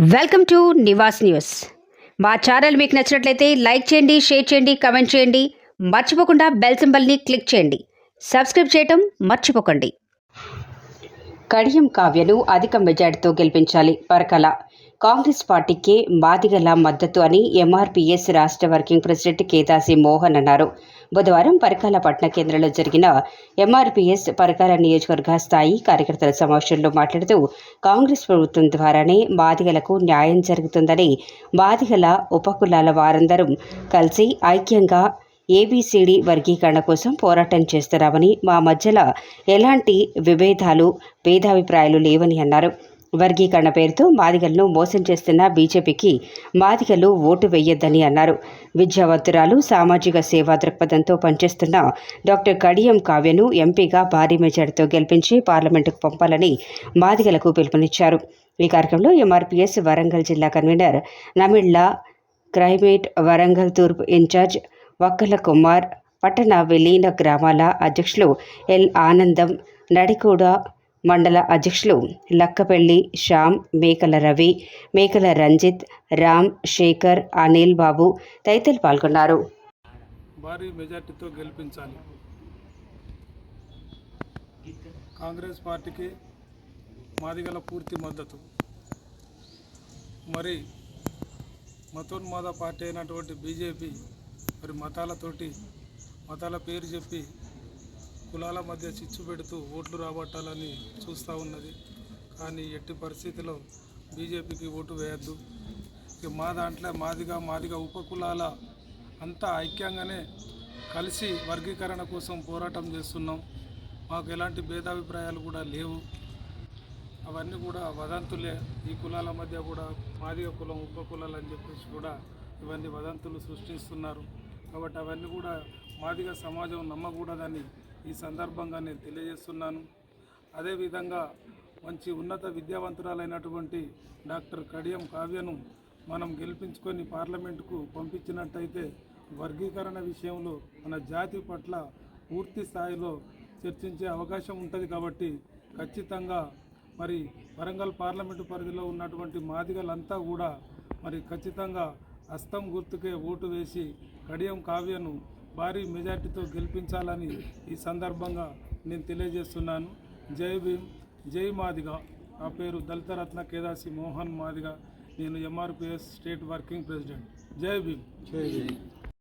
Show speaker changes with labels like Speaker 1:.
Speaker 1: Welcome to Nivas news. మా channel మీకు నచ్చినట్లయితే లైక్ చేయండి షేర్ చేయండి కమెంట్ చేయండి. మర్చిపోకుండా బెల్ సింబల్ని క్లిక్ చేయండి. సబ్స్క్రైబ్ చేయటం మర్చిపోకండి. కడియం కావ్యను అధిక మెజార్టీతో గెలిపించాలి. పరకల కాంగ్రెస్ పార్టీకే మాదిగల మద్దతు అని ఎంఆర్పీఎస్ రాష్ట్ర వర్కింగ్ ప్రెసిడెంట్ కేదాసి మోహన్ అన్నారు. బుధవారం పరకాల పట్టణ కేంద్రంలో జరిగిన ఎంఆర్పీఎస్ పరకాల నియోజకవర్గ స్థాయి కార్యకర్తల సమావేశంలో మాట్లాడుతూ కాంగ్రెస్ ప్రభుత్వం ద్వారానే మాదిగలకు న్యాయం జరుగుతుందని మాదిగల ఉపకులాల వారందరూ కలిసి ఐక్యంగా ఏబిసిడి వర్గీకరణ కోసం పోరాటం చేస్తున్నామని మా మధ్యలో ఎలాంటి విభేదాలు భేదాభిప్రాయాలు లేవని అన్నారు. వర్గీకరణ పేరుతో మాదిగలను మోసం చేస్తున్న బీజేపీకి మాదిగలు ఓటు వేయొద్దని అన్నారు. విద్యావంతురాలు సామాజిక సేవా దృక్పథంతో పనిచేస్తున్న డాక్టర్ కడియం కావ్యను ఎంపీగా భారీ మెజార్టీతో గెలిపించి పార్లమెంటుకు పంపాలని మాదిగలకు పిలుపునిచ్చారు. ఈ కార్యక్రమంలో ఎంఆర్పీఎస్ వరంగల్ జిల్లా కన్వీనర్ నమిళ్ళ క్రైమేట్ వరంగల్ తూర్పు ఇన్ఛార్జ్ వక్కల కుమార్ పట్టణ విలీన గ్రామాల అధ్యక్షులు ఎల్ ఆనందం నడికూడ మండల అధ్యక్షులు లక్కపెల్లి శ్యామ్ మేకల రవి మేకల రంజిత్ రామ్ శేఖర్ అనిల్ బాబు తదితరులు పాల్గొన్నారు.
Speaker 2: భారీ మెజార్టీతో గెలిపించాలి. కాంగ్రెస్ పార్టీకి మాదిగల పూర్తి మద్దతు. మరి మతోన్మాద పార్టీ అయినటువంటి బీజేపీ మరి మతాలతోటి మతాల పేరు చెప్పి కులాల మధ్య చిచ్చు పెడుతూ ఓట్లు రాబట్టాలని చూస్తూ ఉన్నది. కానీ ఎట్టి పరిస్థితిలో బీజేపీకి ఓటు వేయద్దు. ఇక మా దాంట్లో మాదిగా మాదిగా ఉపకులాల అంతా ఐక్యంగానే కలిసి వర్గీకరణ కోసం పోరాటం చేస్తున్నాం. మాకు ఎలాంటి భేదాభిప్రాయాలు కూడా లేవు. అవన్నీ కూడా వదంతులే. ఈ కులాల మధ్య కూడా మాదిగ కులం ఉప కులాలు అని చెప్పేసి కూడా ఇవన్నీ వదంతులు సృష్టిస్తున్నారు. కాబట్టి అవన్నీ కూడా మాదిగ సమాజం నమ్మకూడదని ఈ సందర్భంగా నేను తెలియజేస్తున్నాను. అదేవిధంగా మంచి ఉన్నత విద్యావంతురాలైనటువంటి డాక్టర్ కడియం కావ్యను మనం గెలిపించుకొని పార్లమెంటుకు పంపించినట్టయితే వర్గీకరణ విషయంలో మన జాతి పట్ల పూర్తి స్థాయిలో చర్చించే అవకాశం ఉంటుంది కాబట్టి ఖచ్చితంగా మరి వరంగల్ పార్లమెంటు పరిధిలో ఉన్నటువంటి మాదిగలంతా కూడా మరి ఖచ్చితంగా హస్తం గుర్తుకే ఓటు వేసి కడియం కావ్యను భారీ మెజార్టీతో గెలిపించాలని ఈ సందర్భంగా నేను తెలియజేస్తున్నాను. జై భీమ్ జై మాదిగ. నా పేరు దళితరత్న కేదాసి మోహన్ మాదిగ. నేను ఎంఆర్పిఎస్ స్టేట్ వర్కింగ్ ప్రెసిడెంట్. జై భీమ్. జై భీమ్.